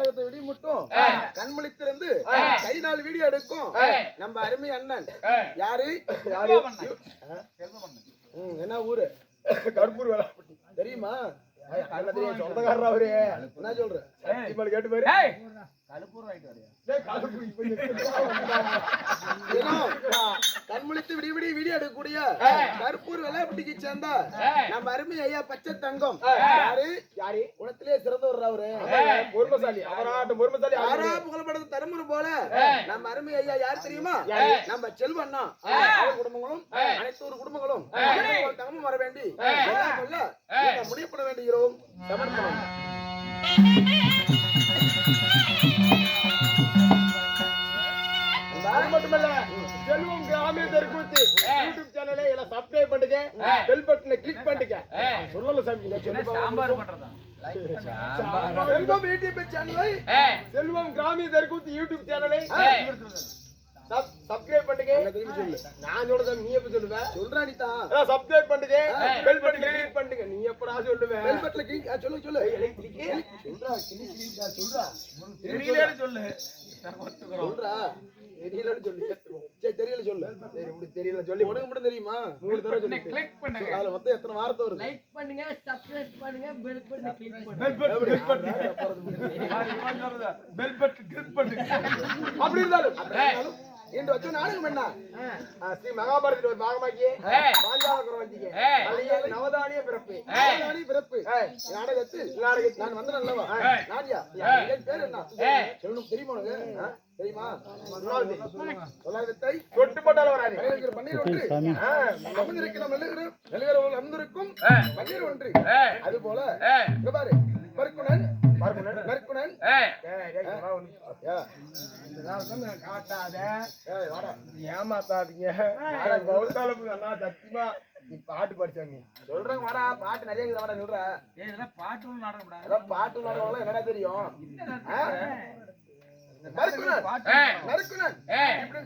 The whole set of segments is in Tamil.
நாடகத்தை வெடி மட்டும் கண்மொழித்திருந்து கை நாள் வீடியோ எடுக்கும். நம்ம அருமை அண்ணன். யாரு? யாரு? ம், என்ன ஊரு? கருப்பூர் வேளாப்பட்டி தெரியுமா? சொந்தக்காரர் அவரு. என்ன சொல்ற? கேட்டு பாரு. கருப்பூர் இப்ப ஏன்னா, கண்முழித்து விடி விடி வீடியோ எடுக்கக்கூடிய கருப்பூர் வெள்ளாப்பட்டிக்கு சேர்ந்த நம்ம அருமை ஐயா பச்சை தங்கம். யாரு? யாரு? குணத்திலே சிறந்தவர் அவரு. பொறுமசாலி அவராட்ட பொறுமசாலி ஆறா புகழப்படது தருமர் போல நம்ம அருமை ஐயா யார் தெரியுமா? நம்ம செல்வண்ணா. குடும்பங்களும் அனைத்து ஒரு குடும்பங்களும் தங்கமும் வர வேண்டி இந்த முடியப்பட வேண்டுகிறோம். சமர்ப்பணம். யூடியூப் சேனலை எல்லாம் சப்ஸ்கிரைப் பண்ணுங்க பெல் பட்டனை கிளிக் பண்ணுங்க சொல்லல சாமி சாம்பார் பண்றதா செல்வம் யூடியூப் சேனலை செல்வம் கிராமிய தெருக்கூத்து யூடியூப் சேனலை சப்ஸ்கிரைப் பண்ணுங்க நான் சொல்றத நீ எப்ப சொல்லுவ சொல்றா நீ தான் சப்ஸ்கிரைப் பண்ணுங்க பெல் பட்டனை கிளிக் பண்ணுங்க நீ எப்படா சொல்லுவ பெல் கிளிக் சொல்லு சொல்லு சொல்றா கிளிக் கிளிக் சொல்றா தெரியல சொல்லு சொல்றா தெரியலன்னு சொல்லு சரி தெரியல சொல்லு. சரி தெரியல சொல்லி உனக்கு மட்டும் தெரியுமா? மூணு தடவை சொல்லி கிளிக் பண்ணுங்க. அதுல மொத்தம் எத்தனை வார்த்தை வருது? லைக் பண்ணுங்க சப்ஸ்கிரைப் பண்ணுங்க பெல் பட்டனை கிளிக் பண்ணுங்க. எப்படி? பெல் பட்டன் கிளிக் பண்ணுங்க அப்படி இருந்தாலும் அப்படி இருந்தாலும் இன்று வச்ச நாடகம் என்ன? ஆ, ஸ்ரீ மகாபாரதத்தில் ஒரு பாகமாக்கி மலையாள நவதானிய பிறப்பு. நவதானிய பிறப்பு. நாடகத்தில் நாடகத்தில் நான் வந்தேன் அல்லவா? நாடியா என் பேர் என்ன? சொல்லணும் தெரியுமா உனக்கு? ஆ? தெரியுமா? சொல்லாதே சொல்லாதத்தை தொட்டுப்பட்டால வராது. பன்னீர் ஒன்று அமர்ந்திருக்கும் பன்னீர் ஒன்று. அது போல இங்க பாரு. ஒண்ணு. யா. காட்டாத. ஏமாத்தாதீங்க. சத்தியமா? நீ பாட்டு படிச்சாங்க சொல்றேன் வாடா. பாட்டு நிறைய இருக்குது வாடா சொல்ற பாட்டு பாட்டு நாடகம் என்னடா தெரியும்?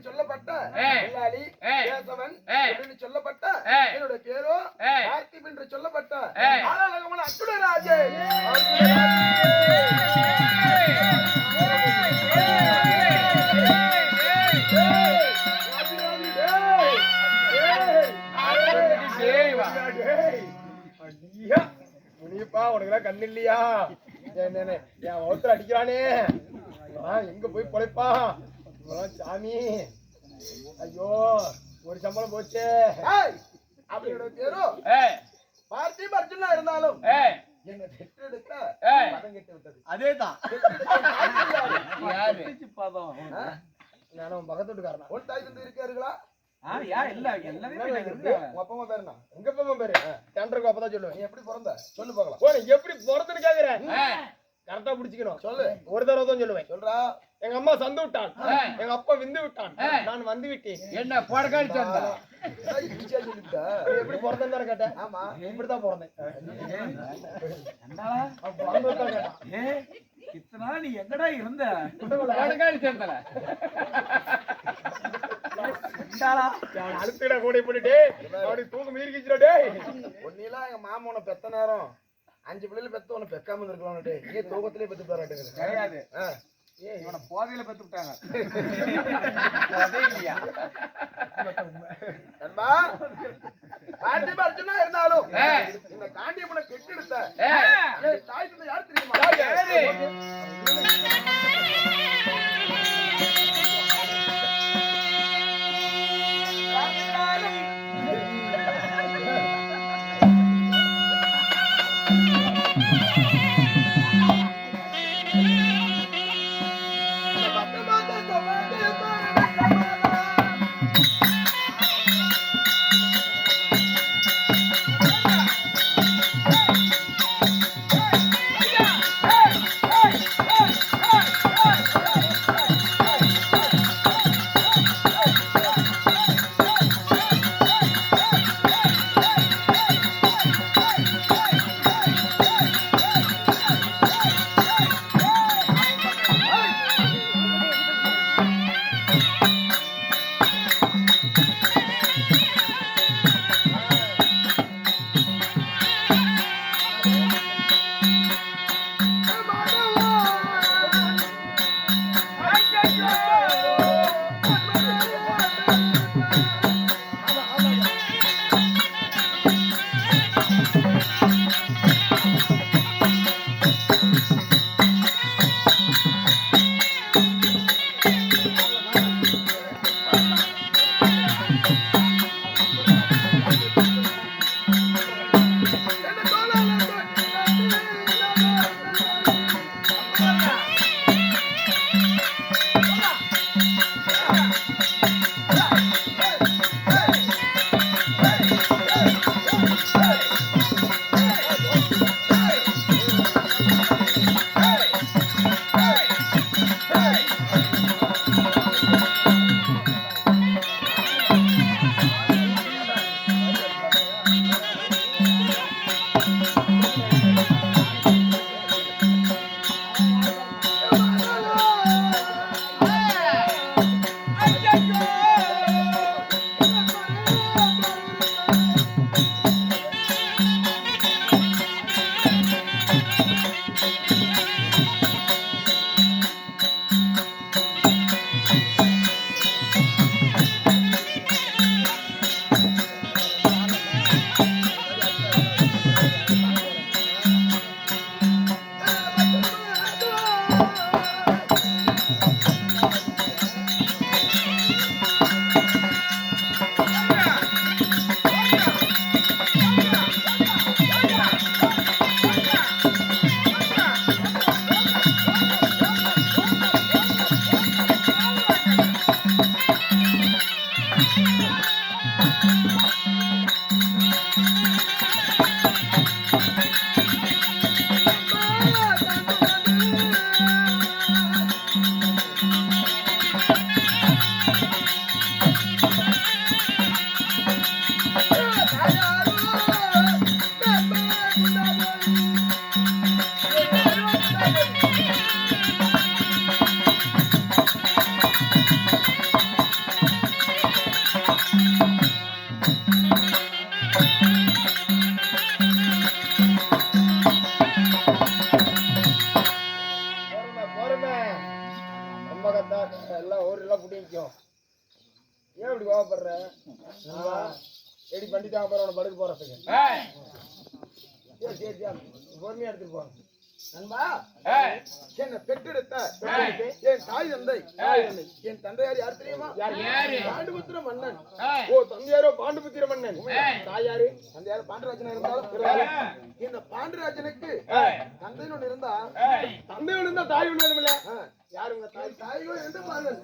சொல்லப்பட்ட சொல்லப்பட்ட என்னோட பேரோ கார்த்திக் என்று சொல்லப்பட்ட ஆளாளகமான அச்சுடராஜே முனியப்பா உனக்கு கண்ணு இல்லையா என் ஒருத்தர் அடிக்கிறானே இவன் எங்க போய் பொழைப்பா? சாமி. ஐயோ ஒரு சம்பளம் போச்சே. அப்படியோட பேரும் பார்த்தி அர்ஜுனா இருந்தாலும் என்ன பெற்றெடுத்த பதம் கெட்டு விட்டது. அதேதான். யாரு? பதம். பக்கத்துட்டுக்காரனா? உன் தாய் தந்து இருக்காருங்களா? ஆ யா இல்ல எல்லாமே என்னடா நாங்க இருக்கு? இருக்கோம். உங்க அப்பா அம்மா பேரு என்ன? எங்க அப்பா அம்மா பேரு? டெண்டருக்கு அப்பதான் சொல்லுவேன். நீ எப்படி பிறந்த? சொல்லு நீ எப்படி பிறந்தன்னு கேக்குறேன். கரெக்டா புடிச்சுக்கணும். சொல்லு. ஒரு தடவை தான் சொல்லுவேன். சொல்றா. எங்க அம்மா சந்து விட்டான். எங்க அப்பா விந்து விட்டான். நான் வந்து விட்டேன். என்ன படக்காடி சொன்னா நீ எப்படி பிறந்தேன்னு தானே கேட்டேன். ஆமா. இப்படிதான் பிறந்தேன். இத்தனை நாள் நீ எங்கடா இருந்த? என்னடா அவனை அழுத்திட கூட பண்ணிட்டு அவனுக்கு தூக்கம் மீறிக்கிச்சுடா டேய். ஒன்னிலாம் எங்க மாமா உன்னை பெத்த நேரம் அஞ்சு பிள்ளைல பெத்த உன்னை பெக்காம இருக்கலாம் டேய். நீ தூக்கத்திலே பெத்து போறாட்டுங்க கிடையாது. இவனை போதையில பெத்து விட்டாங்க. நண்பா பாட்டி அர்ஜுனா இருந்தாலும். இந்த காண்டியம்மனை கெட்டெடுத்த. ஏய், தாய் தந்தை யார் தெரியுமா? Yeah. நண்பா என்ன பெற்றெடுத்த என் தாய் தந்தை. என் தந்தையார் யார் தெரியுமா? பாண்டுபுத்திர மன்னன். ஓ தந்தையாரோ பாண்டுபுத்திர மன்னன்? தாயாரு தந்தையார் பாண்டராஜனா இருந்தாலும். இந்த பாண்டராஜனுக்கு தந்தை ஒண்ணு இருந்தா தந்தை ஒண்ணு இருந்தா தாய் ஒண்ணு வேணுமில்ல யாரு உங்க தாய்? தாயோ ரெண்டு மாதம்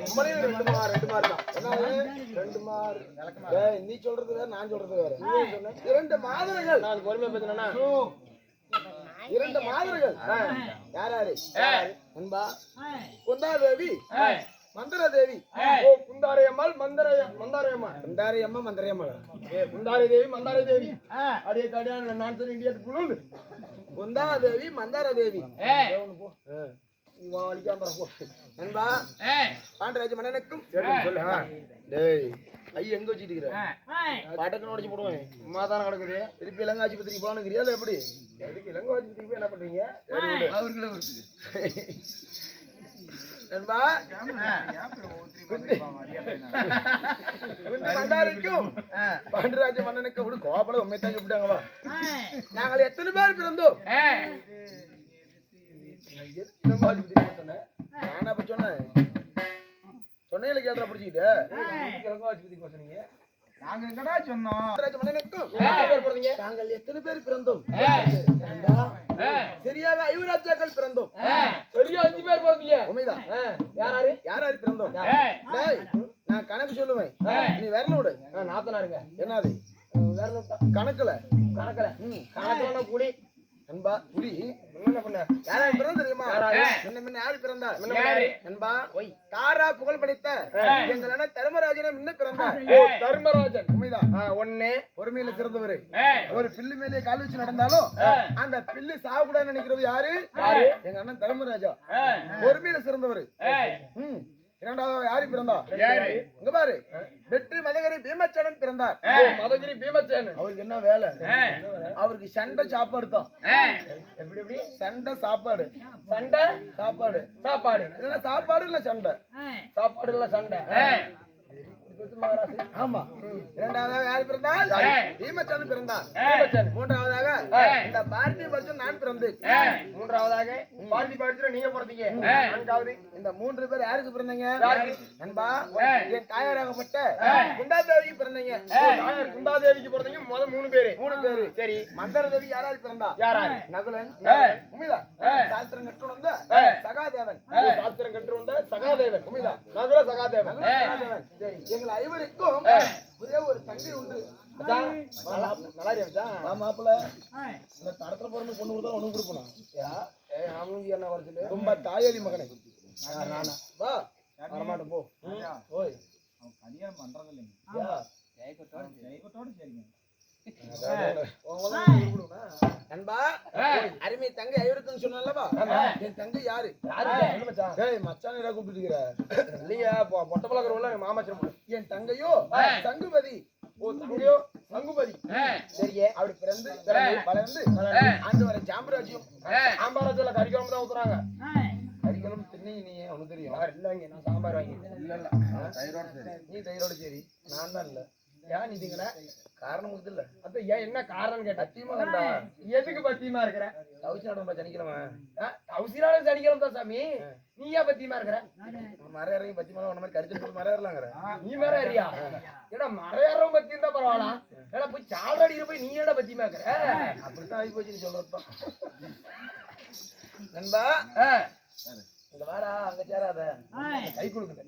பொம்பளை ரெண்டு மாறு ரெண்டு மாறு தான். என்ன ரெண்டு மாறு நீ சொல்றது வேற நான் சொல்றது வேற. இரண்டு மாதங்கள். நான் பொறுமையா பேசுனா இரண்டு மாதர்கள். யார்? யாரு அன்பா குந்தாதேவி. மந்திரதேவி. ஓ குந்தாரையம்மாள் மந்தரைய மந்தாரையம்மாள். குந்தாரையம்மா மந்தரையம்மாள். ஏ குந்தாரை தேவி மந்தாரை தேவி அடியே கடியான நான் சொல்லி இந்தியாவுக்கு புழுந்து குந்தாதேவி மந்தார தேவி போ. அன்பா பாண்டராஜ மன்னனுக்கும். டேய். ஐ எங்க வச்சிட்டு இருக்கிற? பட்டக்கு உடச்சு போடுவேன். சும்மா தானே கிடக்குது. திருப்பி இலங்கை ஆஸ்பத்திரிக்கு இல்லை எப்படி? எதுக்கு இலங்கை ஆஸ்பத்திரிக்கு போய் என்ன பண்றீங்க. நண்பா குண்டு. மண்டாரிக்கும். பாண்டராஜ மன்னனுக்கு கோபல உண்மை தாங்க விட்டாங்களா நாங்கள் எத்தனை பேர் பிறந்தோம்? நானா சொன்னேன்? சொன்னையில கேட்டா பிடிச்சிக்கிட்டு. சொன்னீங்க நாங்க எங்கடா சொன்னோம்? நாங்கள் எத்தனை பேர் பிறந்தோம்? சரியாக ஐவராஜாக்கள் பிறந்தோம். சரியா அஞ்சு பேர் பிறந்தீங்க. உண்மைதான் யாராரு? யாராரு பிறந்தோம்? டேய், நான் கணக்கு சொல்லுவேன். நீ விரல விடு. நாத்தனாருங்க. என்னது? விரல. கணக்குல? கணக்குல. ம். கணக்குல புலி அன்பா புலி என்ன பண்ண யாராரு பிறந்த தெரியுமா? முன்ன முன்ன யாரு பிறந்தா? அன்பா தாரா புகழ் படைத்த எங்கள தர்மராஜனை முன்ன பிறந்தார் தர்மராஜன். உண்மைதான் ஒண்ணு பொறுமையில சிறந்தவர் ஒரு பில்லு மேலே கால் வச்சு நடந்தாலும் அந்த பில்லு சாப்பிடான்னு நினைக்கிறது யாரு? எங்க அண்ணன் தர்மராஜா. பொறுமையில சிறந்தவர். ம். இரண்டாவது யாரு பிறந்தா? இங்க பாரு. வெற்றி மதகரி பீமச்சனன் பிறந்தார். மதகிரி பீமச்சனன். அவருக்கு என்ன வேலை? அவருக்கு சண்டை சாப்பாடு தான். எப்படி எப்படி? சண்டை சாப்பாடு. சண்டை? சாப்பாடு. சாப்பாடு. இல்ல சாப்பாடு இல்ல சண்டை. சாப்பாடு இல்ல சண்டை. ஆமா. இரண்டாவதாக யார் பிறந்தால் பீமச்சந்திரன் பிறந்தார். மூன்றாவதாக இந்த பாரதி பிறந்தேன் மூன்றாவதாக பாரதி பரிசன் நீங்க பிறந்தீங்க. நான்காவது. இந்த மூன்று பேர் யாருக்கு பிறந்தீங்க? நண்பா என் தாயாராகப்பட்ட குண்டாதேவிக்கு பிறந்தீங்க. தாயார் குண்டாதேவிக்கு பிறந்தீங்க. முத மூணு பேரு. மூணு பேரு. சரி. மந்தர தேவி யாராவது பிறந்தா? யாராரு நகுலன் உண்மைதா சாஸ்திரம் கற்று வந்த சகாதேவன். சாஸ்திரம் கற்று வந்த சகாதேவன் உண்மைதா நகுல சகாதேவன். எங்கள் ஐவருக்கும் ஒரே ஒரு தங்கை உண்டு. நல்லா இருக்கியா இந்த தடத்துல பொண்ணு கொடுத்தா ஒண்ணு கொடுப்போம் என்ன வர ரொம்ப தாயாளி மகனை நானா வா வரமாட்டேன் போ. ஓய் அவன் கல்யாணம் பண்றது இல்லைங்க யா. தெய்வத்தோட சரிங்க. நண்பா அருமை தங்கை ஐவருக்குன்னு சொன்னல்லவா என் தங்கை யாரு? ஏய் மச்சான் கூப்பிட்டு இருக்கிற. இல்லையா பொட்ட பழக்கிறவங்கள மாமாச்சரம் என் தங்கையோ? தங்குமதி. ஓ தங்கையோ சங்குபதி சரியே அப்படி பிறந்து வளர்ந்து ஆண்டு வரை சாம்பராஜ்யம் சாம்பாராஜ்யத்துல கறிக்குழம்பு தான் ஊத்துறாங்க. கறிக்குழம்பு தின்னி நீ உனக்கு தெரியும். இல்லைங்க நான் சாம்பார் வாங்கி இல்ல இல்ல. நீ தயிரோட சரி. நான் தான் இல்ல. ஏன் நீ திங்கல காரணம் இல்ல? அப்ப ஏன் என்ன காரணம் கேட்ட? சத்தியமா எதுக்கு பத்தியமா இருக்கிற? கவுச்சி நாட்டம் சனிக்கிழமை சனிக்கிழமை தான் சாமி. நீ ஏன் பத்தியமா இருக்கிற? மரம் இறங்கி பத்தி மரம் உன்ன மாதிரி கடிச்சு மரம் ஏறலாங்கிற. நீ அறியா ஏடா மறையாரம் பத்தி இருந்தா பரவாயில்ல. ஏடா போய் சாலடியில போய் நீ ஏடா பத்தியமா இருக்கிற? அப்படித்தான் ஆகி போச்சு நீ சொல்றதுதான் நண்பா இங்க வாடா அங்க சேராத. கை கொடுக்குது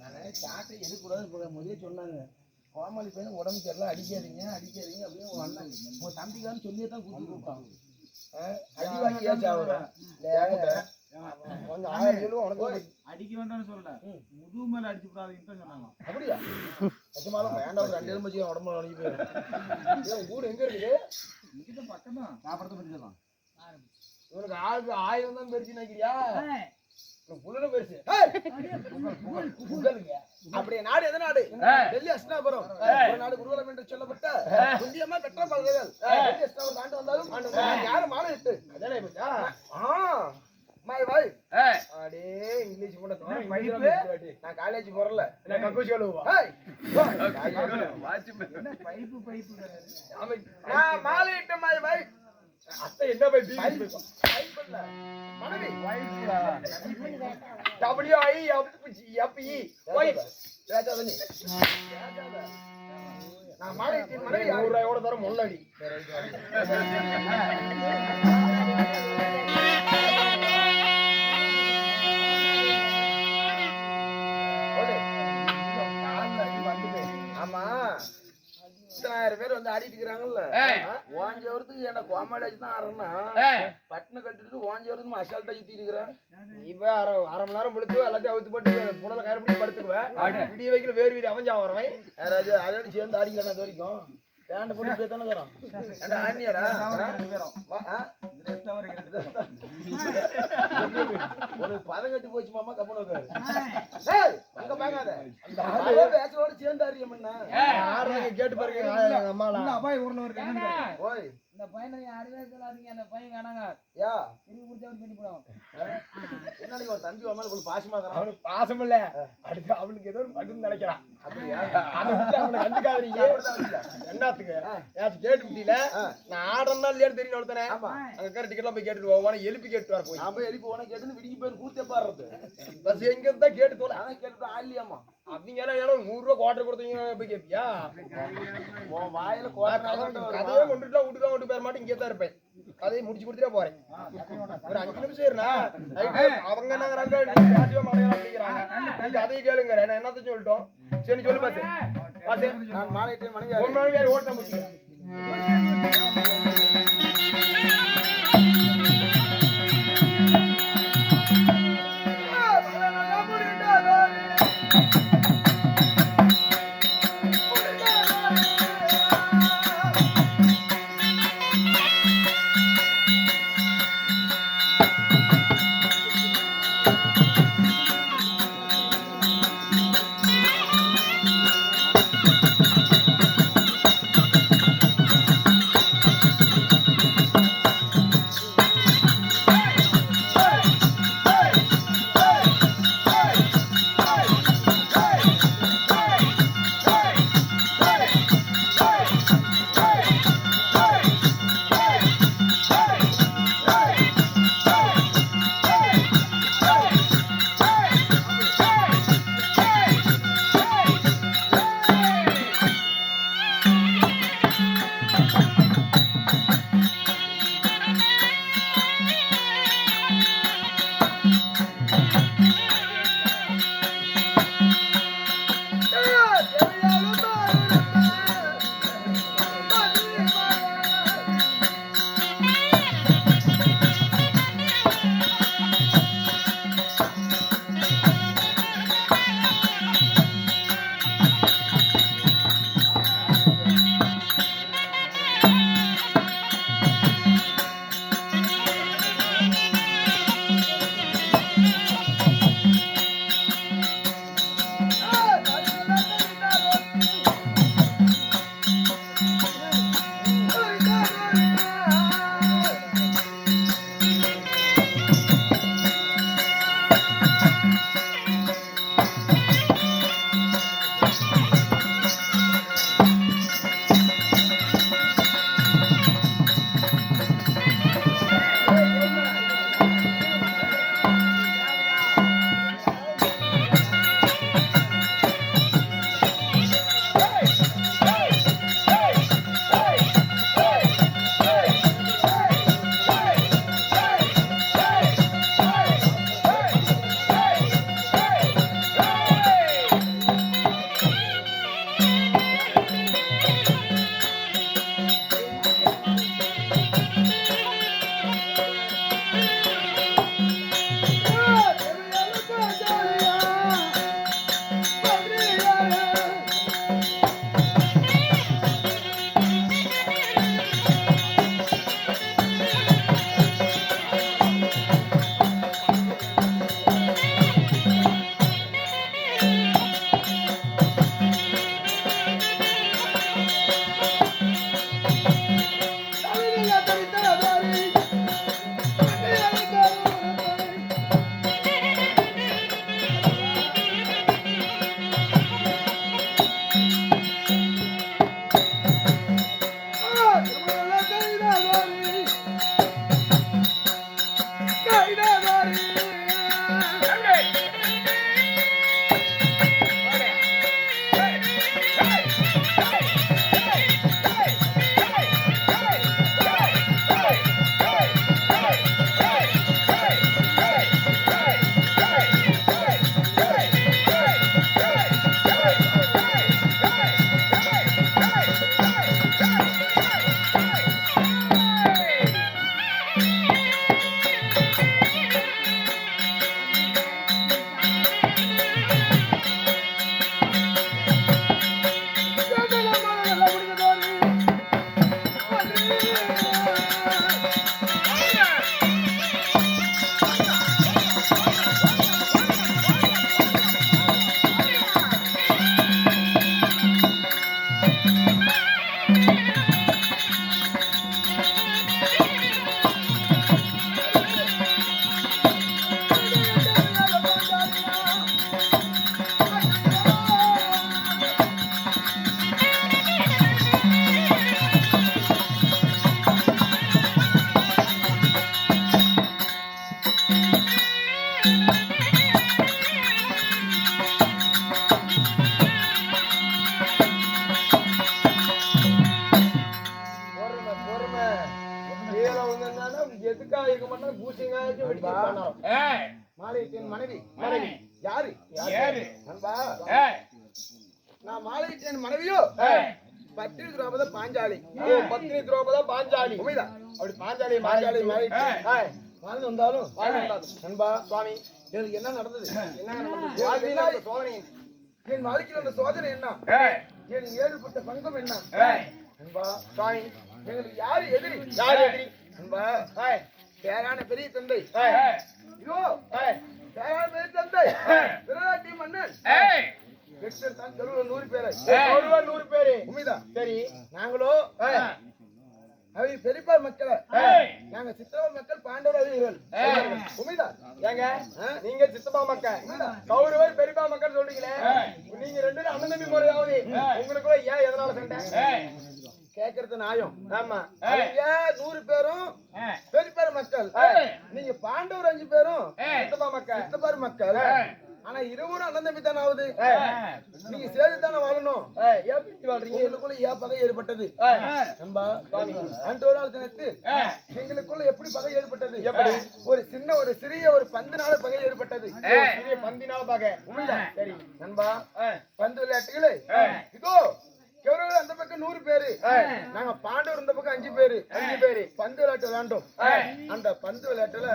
நானே சாட்டை எடுக்கக்கூடாது முதலே சொன்னாங்க. கோமாளி பையன் உடம்பு சரியில்லை அடிக்காதீங்க அடிக்காதீங்க அப்படின்னு அண்ணன் உங்க தம்பிக்காரன்னு சொல்லியே தான் கூட்டி கூப்பிட்டாங்க அடி வாங்கியா சாவுற கொஞ்சம் ஆயிரம் சொல்லுவோம் உனக்கு அடிக்க வேண்டாம்னு சொல்லல. முதுகு மேல அடிச்சு விடாதீங்கன்னு தான் சொன்னாங்க. அப்படியா? நிஜமாலும் வேண்டாம் ரெண்டு எலும்பு வச்சு உடம்பு போயிடும் ஏன் ஊர் எங்க இருக்குது? இங்கிட்ட பக்கம். தான் சாப்பிடறத இவனுக்கு ஆளுக்கு ஆயிரம் தான் பெருசு நினைக்கிறியா? பெருசு நாடு எந்த நாடு? டெல்லி அஸ்னாபுரம் ஒரு நாடு குருவலம் என்று சொல்லப்பட்ட துல்லியமா பெற்ற பல்கைகள். டெல்லி அஸ்னாபுரம் ஆண்டு வந்தாலும் யாரும் மாலை இட்டு அதானே வாய் அடே இங்கிலீஷ் கூட நான் காலேஜ் போறல. என்ன கக்கூசி பைப்பு பைப்பு நான் மாலை இட்ட மாய் வாய் அத்தை என்ன போய் பைப் பீடி பைப் இல்ல. மனைவி டபிள்யூ ஐ எஃப் ஒய் நீ நான் மாலை மனைவி நூறு ரூபாயோட தரம் முள்ளடி இத்தனாயிரம் பேர் வந்து ஆடிட்டு இருக்கிறாங்கல்ல? ஓஞ்ச வரத்துக்கு என்ன கோமாளி அடிச்சு தான் ஆடுறேன்னா பட்டனை கட்டிட்டு ஓஞ்ச வரத்துக்கு அசால்ட்டா சுத்தி இருக்கிறேன் இப்ப அரை அரை மணி நேரம் முடித்து எல்லாத்தையும் அவுத்து போட்டு புடல கயிறு பிடி படுத்துக்குவேன் விடிய வைக்கல வேறு வீடு அவஞ்சா வரவன் யாராவது அதோட சேர்ந்து ஆடிக்கலாம் இது வரைக்கும்? பேண்ட போட்டு தானே? ஒரு பதம் கட்டி போச்சு மாமா கப்பன உட்காரு அங்க பாக்காத. அந்த ஆளே பேச்சலோட சேர்ந்து ஆடியம்னா ஆறுக்கு கேட்டு பாருங்க அம்மாலாம் அபாய் ஊர்ல ஒரு கண்ணு ஓய் இந்த பையனை யாருமே சொல்லாதீங்க அந்த பையன் காணாங்க யா. திரும்பி குடிச்சவன் பண்ணி போடுவான். என்னடி உன் தம்பி மேல கொஞ்சம் பாசமா இருக்கிறான் அவனுக்கு பாசம் இல்ல அடுத்து அவனுக்கு ஏதோ ஒரு பகுன்னு நினைக்கிறான். அப்படியா? அவனை கண்டுக்காதீங்க. என்னத்துக்கு? ஏதாச்சும் கேட்டு விட்டீல நான் ஆடுறேன்னா இல்லையான்னு தெரியும் ஒருத்தனே. அங்க இருக்கிற டிக்கெட்லாம் போய் கேட்டுட்டு போவான எழுப்பி கேட்டு வர போய் போய் எழுப்பி உனக்கு கேட்டு விடிஞ்சு போய் கூத்தே பாடுறது பஸ் எங்க இருந்தா கேட்டு தோல ஆனா கேட்டு ஆடலையாமா அவங்க எல்லாம் ஏன்னா நூறு ரூபா குவார்டர் கொடுத்தீங்க போய் கேப்பியா? உன் வாயில கதையை கொண்டுட்டு வீட்டுக்கு கொண்டு போயிட மாட்டேன் இங்கே தான் இருப்பேன். கதையை முடிச்சு கொடுத்துட்டே போறேன். ஒரு அஞ்சு நிமிஷம் இருனா அவங்க என்னங்கிறாங்க அடையலாம் அப்படிங்கிறாங்க அதையும் கேளுங்க நான் என்னத்த சொல்லிட்டோம்? சரி சொல்லு பாத்து. பாத்து. நான் மாலை மணி ஒரு மணி நேரம் ஓட்ட அப்படி பாஞ்சாலி பாஞ்சாலி மாறி வாழ்ந்து வந்தாலும். நண்பா சுவாமி எனக்கு என்ன நடந்தது? என்ன சோதனை என் வாழ்க்கையில் அந்த சோதனை என்ன? என் ஏழுபட்ட பங்கம் என்ன? நண்பா சுவாமி எங்களுக்கு யாரு எதிரி? யார் எதிரி? நண்பா பேரான பெரிய தந்தை. ஏய், பேரான பெரிய தந்தை. விராட்டி மன்னன். நூறு பேரை. நூறு பேரு. உமைதா சரி நாங்களோ ஏய், அவங்க பெரியப்பார் மக்களை. நாங்க சித்தவ மக்கள் பாண்டவர். உமைதா ஏங்க? நீங்க சித்தப்பா மக்கள். கௌரவர் பெரியப்பா மக்கள் சொல்றீங்களே. நீங்க ரெண்டு பேரும் அண்ணன் தம்பி முறையாவது உங்களுக்குள்ள ஏன் எதனால சண்டை? கேக்குறது நியாயம். ஆமா. அவங்க நூறு பேரும் பெரியப்பார் மக்கள். நீங்க பாண்டவர் அஞ்சு பேரும் சித்தப்பா மக்கள். சித்தப்பார் மக்கள். ஆனா இருவரும் அண்ணன் தம்பி தானே ஆகுது. நீங்க சேர்ந்து தானே வாழணும். ஏன் பிரிச்சு வாழ்றீங்க? எங்களுக்குள்ள ஏன் பகை ஏற்பட்டது? நண்பா நாள் தினத்து எங்களுக்குள்ள எப்படி பகை ஏற்பட்டது? எப்படி? ஒரு சின்ன ஒரு சிறிய ஒரு பந்தினால பகை ஏற்பட்டது. சிறிய பந்தினால உண்மைதான். சரி நண்பா பந்து விளையாட்டுகளே. இதோ கௌரவர் அந்த பக்கம் நூறு பேரு. நாங்க பாண்டவர் இந்த பக்கம் அஞ்சு பேரு. அஞ்சு பேரு. பந்து விளையாட்டு விளையாண்டோம். அந்த பந்து விளையாட்டுல.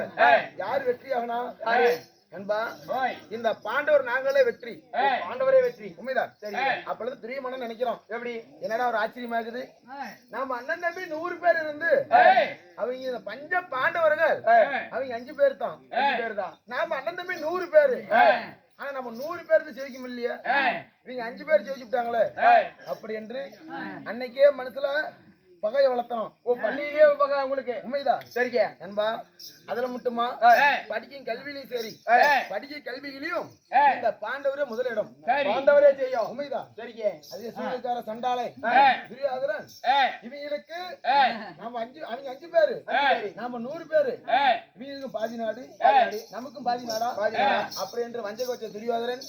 யார் வெற்றி யாரு? நண்பா ஓய், இந்த பாண்டவர் நாங்களே வெற்றி. ஏய், ஆண்டவரே வெற்றி. உண்மைதான் சரி. அப்பொழுது பிரியமான நினைக்கிறோம். எப்படி? என்னடா ஒரு ஆச்சரியமா இருக்குது நாம அண்ணன் தம்பி நூறு பேர் இருந்து அவங்க இந்த பஞ்ச பாண்டவர்கள் அவங்க அஞ்சு பேர் தான். பேர் தான். நாம அண்ணன் தம்பி நூறு பேரு. ஆனா நம்ம நூறு பேருக்கு ஜெயிக்க ஏய், இவங்க அஞ்சு பேர் ஜெயிச்சுட்டாங்களே அப்படி என்று அன்னைக்கே மனசுல பகையை வளர்த்தோம் ஓ பள்ளியிலே பாக்க உங்களுக்கு. உண்மைதான். சரிங்க. நண்பா அதுல மட்டுமா. படிக்கும் கல்வியிலையும் சரி. படிக்கும் கல்வியிலையும். இந்த பாண்டவரே முதலிடம். சரி, ஆண்டவரே செய்யும் உண்மைதான். சரிங்க. அதே சூரியக்கார சண்டாளை. ஏய். துரியாதரன். இவங்களுக்கு நாம அஞ்சு அவங்க அஞ்சு பேரு. நாம நூறு பேரு. இவங்களுக்கும் பாதி நாடு. நமக்கும் பாதி நாடா. அப்படி என்று வஞ்சக வச்ச துரியோதரன்.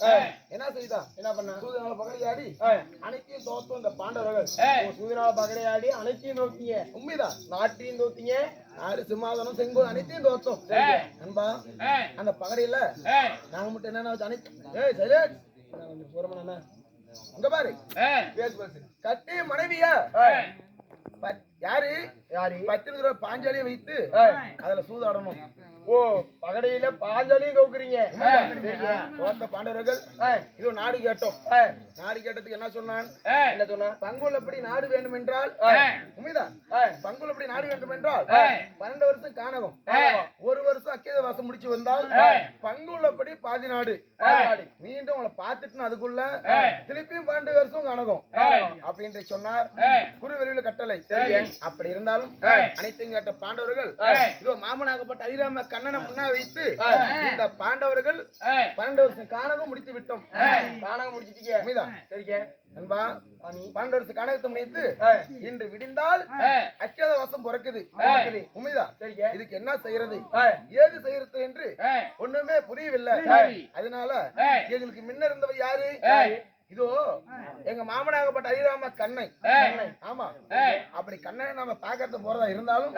என்ன செய்தான்? என்ன பண்ண சூதனால பகடையாடி. அனைத்தையும் தோத்தும் இந்த பாண்டவர்கள். சூரியனால பகடையாடி அனைத்தையும் நோக்கிங்க உண்மைதான் நாட்டையும் நோக்கிங்க நாடு சிம்மாதனம் செங்கோல் அனைத்தையும் தோத்தோம். நண்பா அந்த பகடையில நாங்க மட்டும் என்னன்னா அனைத்து சைலேஷ் போறோம்னா அங்க பாரு ஏய், பேசு பேசு கட்டி மனைவியா யாரு யாரு பத்து ரூபா பாஞ்சாலியை வைத்து. அதுல சூதாடணும் ஓ பகடையில பாஞ்சாலியும் கவுக்குறீங்க? தோத்த பாண்டவர்கள் இது நாடு கேட்டோம் நாடு கேட்டதுக்கு என்ன சொன்னான் என்ன சொன்னா பங்குல் எப்படி நாடு வேண்டும் என்றால் ஏய், பங்குல் எப்படி நாடு வேண்டும் என்றால். பன்னெண்டு வருஷம் காணகம். ஒரு வருஷம் அக்கேத வாசம் முடிச்சு வந்தால். பங்குள்ளபடி பாதி நாடு. மீண்டும் உங்களை பார்த்துட்டு அதுக்குள்ள. திருப்பியும் பன்னெண்டு வருஷம் காணகம் ஏய். அப்படின்னு சொன்னார் குருவெளியில கட்டளை. அப்படி இருந்தாலும் ஏய். அனைத்தையும் கேட்ட பாண்டவர்கள். இதோ மாமனாகப்பட்ட அரிராம கண்ணனை முன்னா வைத்து இந்த பாண்டவர்கள் பன்னெண்டு வருஷம் காணகம் முடித்து விட்டோம். காணாம முடிச்சிட்டீங்க. சரிங்க. அன்பா பன்னெண்டு வருஷம் காணகத்தை முடித்து இன்று விடிந்தால் அச்சத வசம் பிறக்குது. உண்மைதா? சரிங்க. இதுக்கு என்ன செய்யறது. ஏது செய்யறது என்று ஒண்ணுமே புரியவில்லை. அதனால எங்களுக்கு முன்ன இருந்தவர் யாரு? இதோ எங்க மாமனாகப்பட்ட ஹரிராம கண்ணை. ஆமா. அப்படி கண்ணனை நாம பாக்கறது போறதா இருந்தாலும்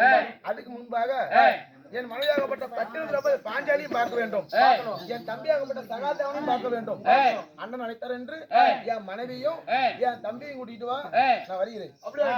அதுக்கு முன்பாக என் மனைவியாகப்பட்ட பட்டினத்துல பாஞ்சாலியும் பார்க்க வேண்டும் என் தம்பியாகப்பட்ட சகாதேவனையும் பார்க்க வேண்டும் அண்ணன் அழைத்தார் என்று என் மனைவியும் என் தம்பியும் கூட்டிட்டு வா நான் வருகிறேன் அப்படியே